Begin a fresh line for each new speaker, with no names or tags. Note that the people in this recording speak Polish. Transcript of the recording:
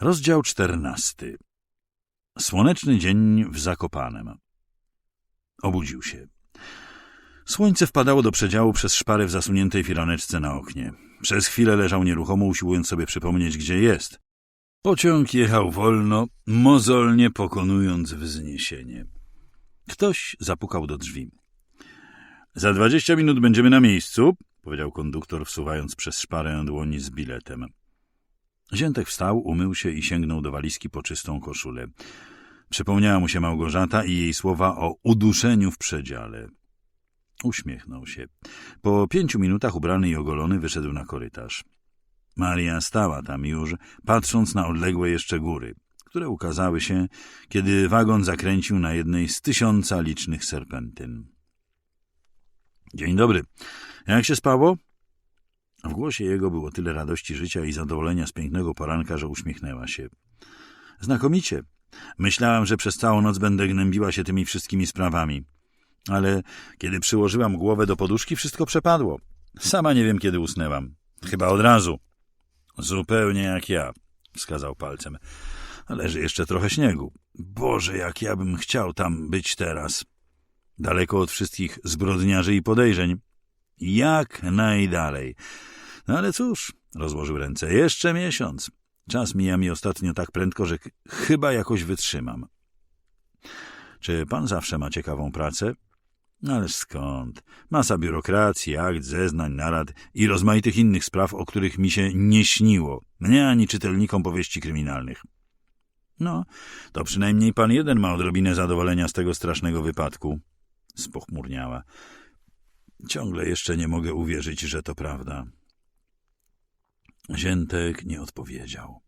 Rozdział czternasty. Słoneczny dzień w Zakopanem. Obudził się. Słońce wpadało do przedziału przez szparę w zasuniętej firaneczce na oknie. Przez chwilę leżał nieruchomo, usiłując sobie przypomnieć, gdzie jest. Pociąg jechał wolno, mozolnie pokonując wzniesienie. Ktoś zapukał do drzwi. Za dwadzieścia minut będziemy na miejscu, powiedział konduktor, wsuwając przez szparę dłoni z biletem. Ziętek wstał, umył się i sięgnął do walizki po czystą koszulę. Przypomniała mu się Małgorzata i jej słowa o uduszeniu w przedziale. Uśmiechnął się. Po pięciu minutach ubrany i ogolony wyszedł na korytarz. Maria stała tam już, patrząc na odległe jeszcze góry, które ukazały się, kiedy wagon zakręcił na jednej z tysiąca licznych serpentyn. Dzień dobry. Jak się spało? W głosie jego było tyle radości życia i zadowolenia z pięknego poranka, że uśmiechnęła się. Znakomicie. Myślałam, że przez całą noc będę gnębiła się tymi wszystkimi sprawami. Ale kiedy przyłożyłam głowę do poduszki, wszystko przepadło. Sama nie wiem, kiedy usnęłam. Chyba od razu. Zupełnie jak ja, wskazał palcem. Leży jeszcze trochę śniegu. Boże, jak ja bym chciał tam być teraz. Daleko od wszystkich zbrodniarzy i podejrzeń. Jak najdalej. No ale cóż, rozłożył ręce, jeszcze miesiąc. Czas mija mi ostatnio tak prędko, że chyba jakoś wytrzymam. Czy pan zawsze ma ciekawą pracę? Ależ skąd? Masa biurokracji, akt, zeznań, narad i rozmaitych innych spraw, o których mi się nie śniło. Mnie ani czytelnikom powieści kryminalnych. No, to przynajmniej pan jeden ma odrobinę zadowolenia z tego strasznego wypadku. Spochmurniała. Ciągle jeszcze nie mogę uwierzyć, że to prawda. Ziętek nie odpowiedział.